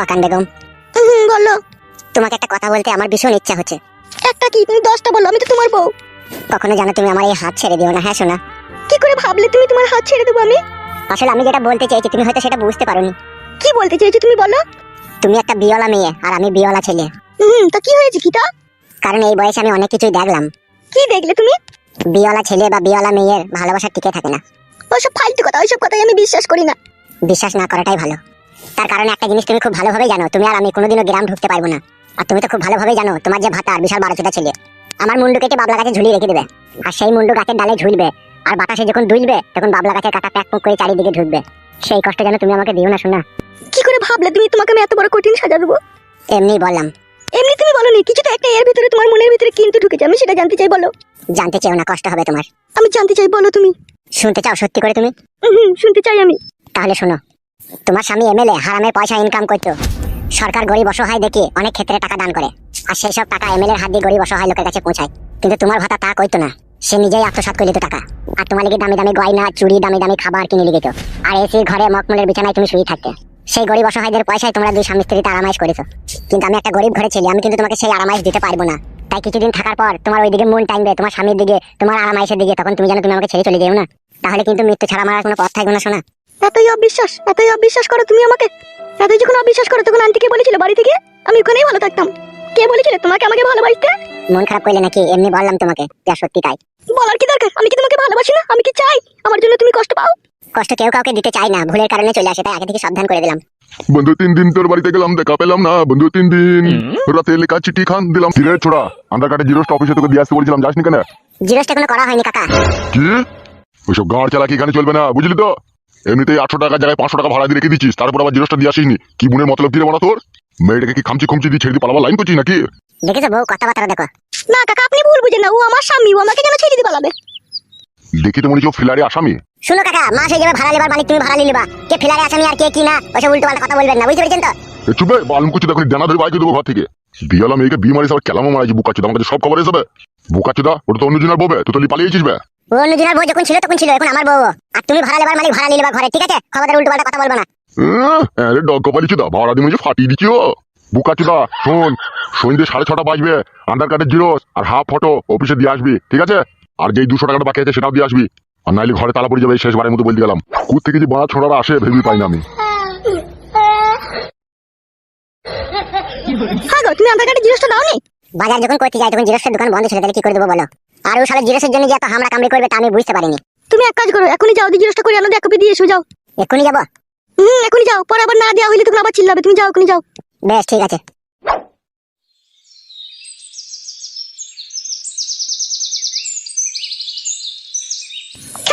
পাকান বেগম। হুম বলো। তোমাকে একটা কথা বলতে আমার ভীষণ ইচ্ছা হচ্ছে। একটা কি? তুমি দশটা বলো আমি তো তোমার বউ। কখনো জানো তুমি আমার এই হাত ছেড়ে দিও না হ্যাঁ শোনা কি করে ভাবলে তুমি তোমার হাত ছেড়ে দেবো আমি? আসলে আমি যেটা বলতে চাইছি তুমি হয়তো সেটা বুঝতে পারোনি। কি বলতে চাইছো তুমি বলো? তুমি একটা বিয়লা মেয়ে আর আমি বিয়লা ছেলে। হুম তো কি হয়েছে কিটা কারণ এই বয়সে আমি অনেক কিছুই দেখলাম। কি দেখলে তুমি? বিয়লা ছেলে বা বিয়লা মেয়ের ভালোবাসা টিকে থাকে না। ওইসব ফালতু কথা ওইসব কথাই আমি বিশ্বাস করি না। বিশ্বাস না করাটাই ভালো। তার কারণে একটা জিনিস তুমি খুব ভালোভাবেই জানো তুমি আর আমি কোনোদিনও গ্রাম ঢুকতে পারব না। আর তুমি তো খুব ভালোভাবেই জানো তোমার যে ভাতা আর বিশাল বারোচোটা ছেলে। আমার মুন্ডু কেটে বাবলা গাছে ঝুলিয়ে রেখে দেবে। আর সেই মুন্ডু গাছের ডালে ঝুলবে। আর বাতাসে যখন দুলবে তখন বাবলা গাছের কাটা প্যাক পুক করে চারিদিকে ঢুকবে। সেই কষ্ট যেন তুমি আমাকে দিও না শোনা কি করে ভাবলে তুমি? তোমাকে আমি এত বড় কঠিন সাজা দেবো এমনিই বললাম। এমনি তুমি বলোনি কিছু তো একটা এর ভিতরে তোমার মনের ভিতরে কিন্তু ঢুকেছে। আমি সেটা জানতে চাই বলো। জানতে চেও না কষ্ট হবে তোমার। আমি জানতে চাই বলো তুমি। শুনতে চাও সত্যি করে তুমি? হুম শুনতে চাই আমি। তাহলে শোনো তোমার স্বামী এমএলএ, হারামের পয়সা ইনকাম করতো। সরকার গরিব অসহায় দেখে অনেক ক্ষেত্রে টাকা দান করে। আর সেই সব টাকা এমএলএ হাত দিয়ে গরিব অসহায় লোকের কাছে পৌঁছায়। কিন্তু তোমার ভাতা তা কইতো না। সে নিজেই আত্মসাৎ করে নিত টাকা। আর তোমার লিগে দামি দামি গয়না, চুড়ি, দামি দামি খাবার কিনে লিখিত আর এসির ঘরে মকমলের বিছানায় তুমি শুয়ে থাকতে। সেই গরিব অসহায়দের পয়সায় তোমরা দুই স্বামী স্ত্রীতে আরামাইশ করেছ। কিন্তু আমি একটা গরিব ঘরে ছেলে, আমি কিন্তু তোমাকে সেই আরামাইশ দিতে পারব না। তাই কিছুদিন থাকার পর তোমার ওইদিকে মন টাইমবে তোমার স্বামীর দিকে, তোমার আরামাইশের দিকে, তখন তুমি জানো তুমি আমাকে ছেড়ে চলে যেও না। তাহলে কিন্তু মৃত্যু ছাড়া মারার কোনো পথ থাকবে না শোনা এতই অবিশ্বাস এতই অবিশ্বাস করো তুমি আমাকে। এতই যখন অবিশ্বাস করো তখন আন্টিকে বলেছিল বাড়ি থেকে? আমি ওখানেই ভালো থাকতাম। কে বলেছিল? তোমাকে আমাকে ভালোবাসতে? মন খারাপ করলে নাকি এমনি বললাম তোমাকে যা সত্যি তাই। বলার কি দরকার? আমি কি তোমাকে ভালোবাসি না? আমি কি চাই? আমার জন্য তুমি কষ্ট পাও? কষ্ট কেউ কাউকে দিতে চায় না ভুলের কারণে চলে আসে তাই আগে থেকে সাবধান করে দিলাম। বন্ধু তিন দিন তোর বাড়িতে গেলাম দেখা পেলাম না। বন্ধু তিন দিন রাতে লেখা চিঠি খান দিলাম। কিরে ছোড়া আধার কার্ডের জিরোস্ট অফিসে তোকে দিয়ে আসতে বলছিলাম যাসনি কেন? জিরোসটা কোনো করা হয়নি কাকা। কি? ওইসব গাঁড় চালাকি এখানে চলবে না বুঝলি তো? এমনিতেই আটশো টাকার জায়গায় পাঁচশো টাকা ভাড়া দিয়ে রেখে দিচ্ছিস তারপর আবার জিরোসটা দিয়ে আসিসনি। কি মনের মতলব রে বলা তোর মেয়েটাকে কি খামচি খুমচি দিয়ে ছেড়ে দিয়ে পালাবার লাইন করছিস নাকি? দেখেছ বউ কথাবার্তা দেখো। না কাকা আপনি ভুল বুঝেন না ও আমার স্বামী ও আমাকে কেন ছেড়ে দিতে পালাবে। দেখি তো মনে হচ্ছে ফিলারে আসামি। শুনো কাকা মাস হয়ে যাবে ভাড়া লেবার মালিক তুমি ভাড়া নিলিবা কে ফিলারে আসামি আর কে কি না ওইসব উল্টো পাল্টা কথা বলবেন না বুঝতে পেরেছেন তো? চুপে বালুম দেখুন ডানা ধরে বাইকে দেবো ঘর থেকে। বিয়ালা মেয়েকে বিয়ে মারিস আবার কেলামো মারাইছি বুকাচ্ছি আমার কাছে সব খবর এসবে। বুকাচ্ছি ওটা তো অন্য জনের ববে তুই তো পালিয়েছিস বে। ও বউ যখন ছিল তখন ছিল এখন আমার বউ আর তুমি ভাড়া লেবার মালিক ভাড়া নিলিবা ঘরে ঠিক আছে? খবরের উল্টো পাল্টা কথা বলব না। আরে ডগ কপালি চুদা ভাড়া দিয়ে ফাটিয়ে দিচ্ছি ও বুকা চুদা শোন সন্ধ্যে সাড়ে ছটা বাজবে আধার কার্ডের জিরোস আর হাফ ফটো অফিসে দিয়ে আসবি ঠিক আছে? আর যেই দুশো টাকাটা বাকি আছে সেটাও দিয়ে আসবি। আর নাইলে ঘরে তালা পড়ে যাবে এই শেষবারের মতো বলতে গেলাম। কুত থেকে যে বাড়া ছোড়ারা আসে ভেবি পাই না আমি। হ্যাঁ গো তুমি আধার কার্ডের জিনিসটা দাও নি বাজার যখন করতে যাই তখন জিরোসের দোকান বন্ধ ছিল তাহলে কি করে দেবো বলো? আর ও সালে জিরোসের জন্য যে এত হামলা কামড়ি করবে তা আমি বুঝতে পারিনি। তুমি এক কাজ করো এখনই যাও দিয়ে করে আনো কপি দিয়ে এসো যাও। এক্ষুনি যাব? হুম এখনই যাও পরে আবার না দেওয়া হইলে তখন আবার চিল্লাবে তুমি যাও এখনই যাও। বেশ ঠিক আছে।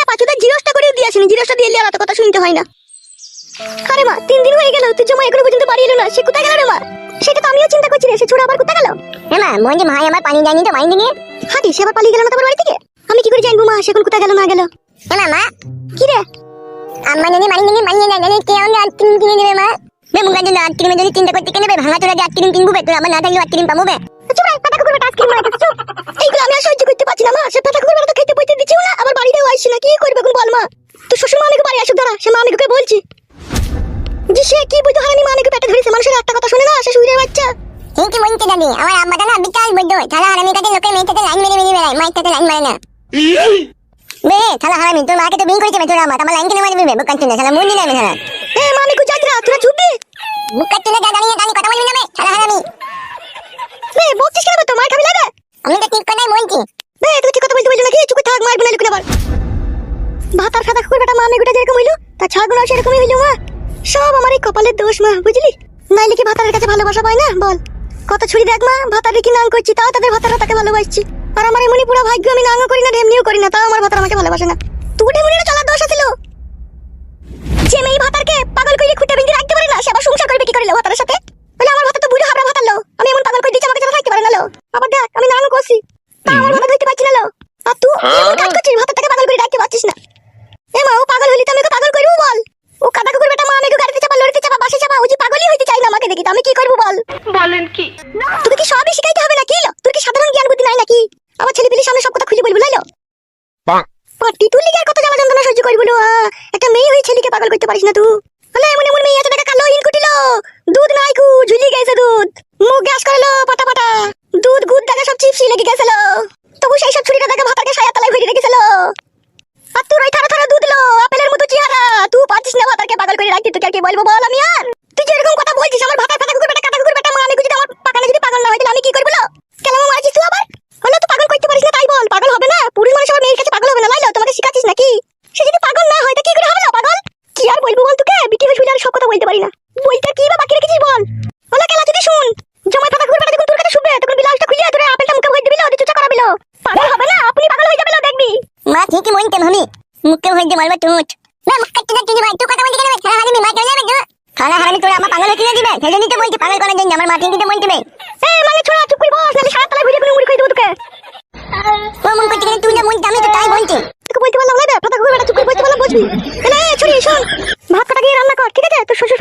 পাঁচুদা জিরোসটা করে দিয়ে আসেনি জিরোসটা দিয়ে আর এত কথা শুনতে হয় না। আরে মা তিন দিন হয়ে গেল তুই জমা এখনও পর্যন্ত বাড়ি এলো না সে কোথায় গেল রে মা? সেটা তো আমিও রে সে ছোড়া আবার কোথায় গেল? মা মঞ্জি ভাই আমার পানি যায়নি তো মাইন্দি নিয়ে হাঁটি সে আবার পালিয়ে গেল না তোমার বাড়ি থেকে? আমি কি করে জানব মা সে এখন কোথায় গেল না গেল? মা মা। কি রে? আম্মা জানি মানি জানি মানি জানি জানি কে আমাকে আটকিরিম কিনে দেবে মা। বে মুগা জন্য আটকিরিমের জন্য চিন্তা করতে কেনে বে ভাঙা চোরা দিয়ে আটকিরিম কিনবো বে তুই আমার না থাকলে আটকিরিম পাবো বে। চুপ রে পাতা কুকুর টাস্ক কিনে মারা কিছু এইগুলো আমি আর সহ্য করতে পারছি না মা। সে পাতা কুকুর তো খেতে বইতে দিচ্ছিও না আবার বাড়িতেও আসছি না কি করবে এখন বল মা? তুই শ্বশুর মানিকে বাড়ি আসুক দাঁড়া সে মানিকে বলছি। যে সে কি বুঝতে হারানি মানিকে পেটে ধরেছে মানুষের একটা কথা শুনে না সে শুয়ে বাচ্চা। ঠিকই বলতে দাদি আমার আব্বাটা না বিকাশ বৈদ্য তাহলে হারামি কাছে লোকের মেয়ের সাথে লাইন মেরে মেরে বেড়ায় মায়ের সাথে লাইন মারে না বে তাহলে হারামি তোর মাকে তো বিয়ে করেছে তোর আমার আমার লাইন কিনে মারবি বে বুকান চুনে তাহলে মুন্ডি নাই মেয়ে এ মানিকু জাগরা তোরা চুপবি বুকান চুনে দাদা নিয়ে দানি কথা বলবি না বে তাহলে হারামি এ বকছিস কেন তো মার খাবি লাগা আমি তো ঠিক কথাই বলছি বে তুই ঠিক কথা বলতে বললি নাকি চুপ থাক মার বিনালি আবার ভাতার খাতা কুকুর বেটা মামি গুটা যেরকম হইল তা ছাগুলো সেরকমই হইল মা সব আমার এই কপালের দোষ মা বুঝলি নাইলে কি ভাতারের কাছে ভালোবাসা পায় না বল কত ছুরি দেখ মা ভাতারে কি নাং করছি, তাও তাদের ভাতারা তাকে ভালোবাসছি। আর আমার এমনি পুরো ভাগ্য আমি নাঙ্গ করি না, ঢেমনিও করি না, তাও আমার ভাতারা আমাকে ভালোবাসে না। তুই ঢেমনির চলার দোষ ছিল No! ঠিকই মনতে আমি মুখে হয়ে যে মারবে টুট না মুখ কাটতে যাচ্ছি ভাই তুই কথা বলতে কেন খানা হারামি মা চলে যাবে তো? খানা হারামি তোরা আমার পাগল হতে দিবে? সেই জন্যই তো বলছি পাগল করার জন্য আমার মা ঠিকই তো মনতে এ মানে ছোড়া চুপ করে বস নালে সারা তলায় ভরে কোনো মুড়ি খাই দেবো তোকে। ও মন করতে গেলে তুই না মনতে আমি তো তাই বলছি। তোকে বলতে পারলাম না ফাটা ঘুরবে চুপ করে বসতে পারলাম বুঝবি। এলে ছুরি শোন ভাত কাটা গিয়ে রান্না কর ঠিক আছে? তোর শ্বশুর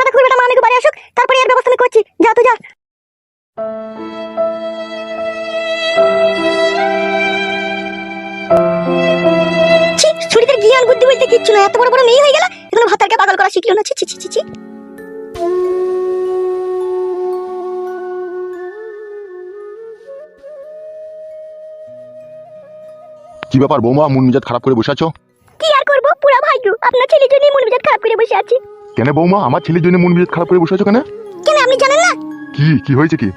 এত বড় বড় মেয়ে হয়ে গেল? এখন ভাতারকে পাগল করা শিখলো না? ছি ছি ছি ছি ছি। কি ব্যাপার বৌমা মন মেজাজ খারাপ করে বসে আছো? কি আর করব? পুরা ভাগ্য। আপনার ছেলের জন্য মন মেজাজ খারাপ করে বসে আছি। কেন বৌমা আমার ছেলের জন্য মন মেজাজ খারাপ করে বসে আছো কেন? কেন আপনি জানেন না? কি কি হয়েছে কি?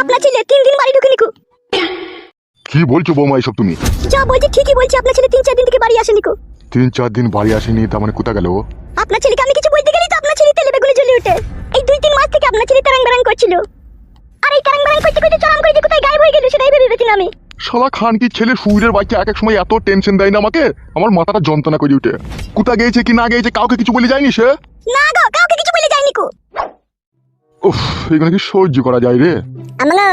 আপনার ছেলে তিন দিন বাড়ি ঢুকে নিকু কি বলছো বৌমা এসব তুমি? যা বলছি ঠিকই বলছি আপনার ছেলে তিন চার দিন থেকে বাড়ি আসেনি কো? তিন চার দিন বাড়ি আসেনি তার মানে কোথা গেল? আপনার ছেলেকে আমি কিছু বলতে গেলেই তো আপনার ছেলে তেলে বেগুনে জ্বলে ওঠে। এই দুই তিন মাস থেকে আপনার ছেলে তারাং বারাং করছিল। আর এই তারাং বারাং করতে করতে চরম করে যে কোথায় গায়েব হয়ে গেল সেটাই ভেবে পেয়েছি আমি শালা খান কি ছেলে সুইরের বাচ্চা এক এক সময় এত টেনশন দেয় না আমাকে? আমার মাথাটা যন্ত্রণা করে উঠে। কোথা গিয়েছে কি না গিয়েছে কাউকে কিছু বলে যায়নি সে? না গো কাউকে কিছু বলে যায়নি কো। উফ এখানে কি সহ্য করা যায় রে? আমলো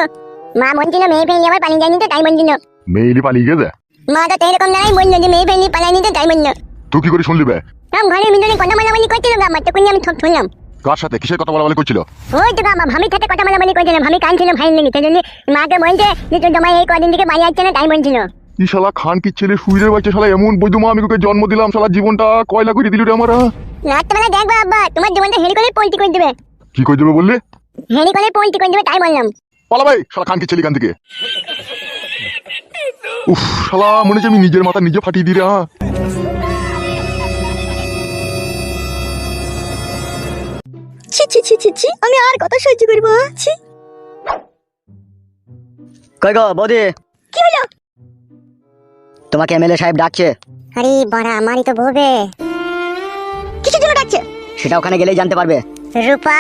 মা বলছিল মেয়ে ফেলে আবার পানি যায়নি তো তাই বলছিল মেয়েলি পালিয়ে গেছে? মা তো এরকম দাঁড়াই বলল যে মেয়ে ফেলে পালাইনি তো তাই বলল তুই কি করে শুনলি বে? সব ঘরের ভিতরে কথা মালামালি করছিল গা আমার তখন আমি সব শুনলাম। কার সাথে? কিসের কথা বলা বলি করছিল? ওই তো গা ভামির সাথে কথা মালামালি করছিল ভামি কানছিল ভাই লেগে সেই জন্য মাকে বলছে যে তোর জামাই এই কদিন থেকে বাড়ি আসছে না তাই বলছিল। ই শালা খান কি ছেলে সুইরের বাচ্চা শালা এমন বৈধমা আমি ওকে জন্ম দিলাম শালা জীবনটা কয়লা করে দিল রে আমার। রাত্রেবেলা দেখবা আব্বা তোমার জীবনটা হেরি করে পল্টি করে দেবে। কি করে দেবে বললে? হেরি করে পল্টি করে দেবে তাই বললাম। পালা ভাই শালা খান কি ছেলে কান থেকে? উফ শালা মনে হচ্ছে আমি নিজের মাথা নিজে ফাটিয়ে দিই রে হ্যাঁ ছি ছি ছি ছি ছি আমি আর কথা সহ্য করব? ছি। কই গো বৌদি? কি হলো? তোমাকে এমএলএ সাহেব ডাকছে। আরে বড়া আমারই তো বউবে কিসের জন্য ডাকছে? সেটা ওখানে গেলেই জানতে পারবে। রূপা?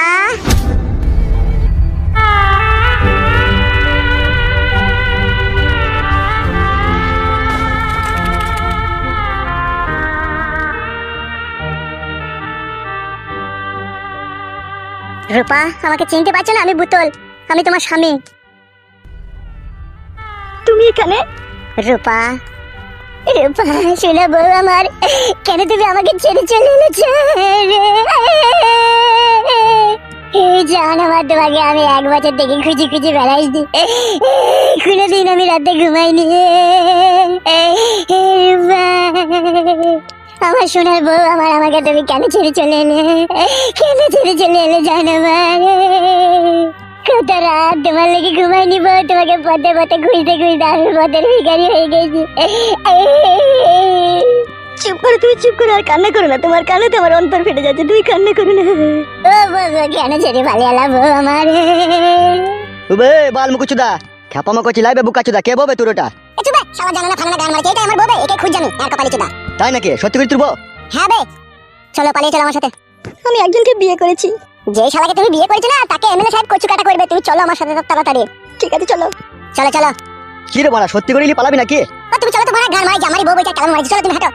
রূপা আমাকে চিনতে পারছ না? আমি বুতল। আমি তোমার স্বামী। তুমি এখানে? রূপা রূপা শোনো বউ আমার কেন তুমি আমাকে ছেড়ে চলে এনেছো জান আমার তোমাকে আমি এক বছর থেকে খুঁজে খুঁজে বেড়াইছি। কোনোদিন আমি রাতে ঘুমাইনি। আমার সোনার বউ আমার আমাকে তুমি কেন ছেড়ে চলে এলে? কেন ছেড়ে চলে এলে জান আমার কত রাত তোমার লেগে ঘুমাইনি বউ তোমাকে পথে পথে খুঁজতে খুঁজতে আমি পথের ভিখারি হয়ে গেছি। চুপ করো তুমি চুপ করো আর কান্না করো না। তোমার কান্নাতে আমার অন্তর ফেটে যাচ্ছে তুমি কান্না করো না। ও গো, কেন ছেড়ে পালিয়ে এলা বউ আমার? উবে বাল মুকুচুদা খ্যাপামা করছি লাইবে বুকাচুদা কে ববে তোর ওটা চুপ জানা না ফানা গান মারছে এটা আমার বউবে একে খুঁজ জানি আর কপালি চুদা? তাই নাকি? সত্যি করে তুলবো? হ্যাঁ বে। চলো পালিয়ে চলো আমার সাথে। আমি একজনকে বিয়ে করেছি। যে শালাকে তুমি বিয়ে করেছ না তাকে এমএলএ সাহেব কচু কাটা করবে। তুমি চলো আমার সাথে তাড়াতাড়ি। ঠিক আছে চলো। চলো চলো। কি রে বাড়া সত্যি করে পালাবি নাকি? তুমি চলো তোমার গান মারি জামারি বউ বইটা কেমন মারি চলো তুমি হাঁটো।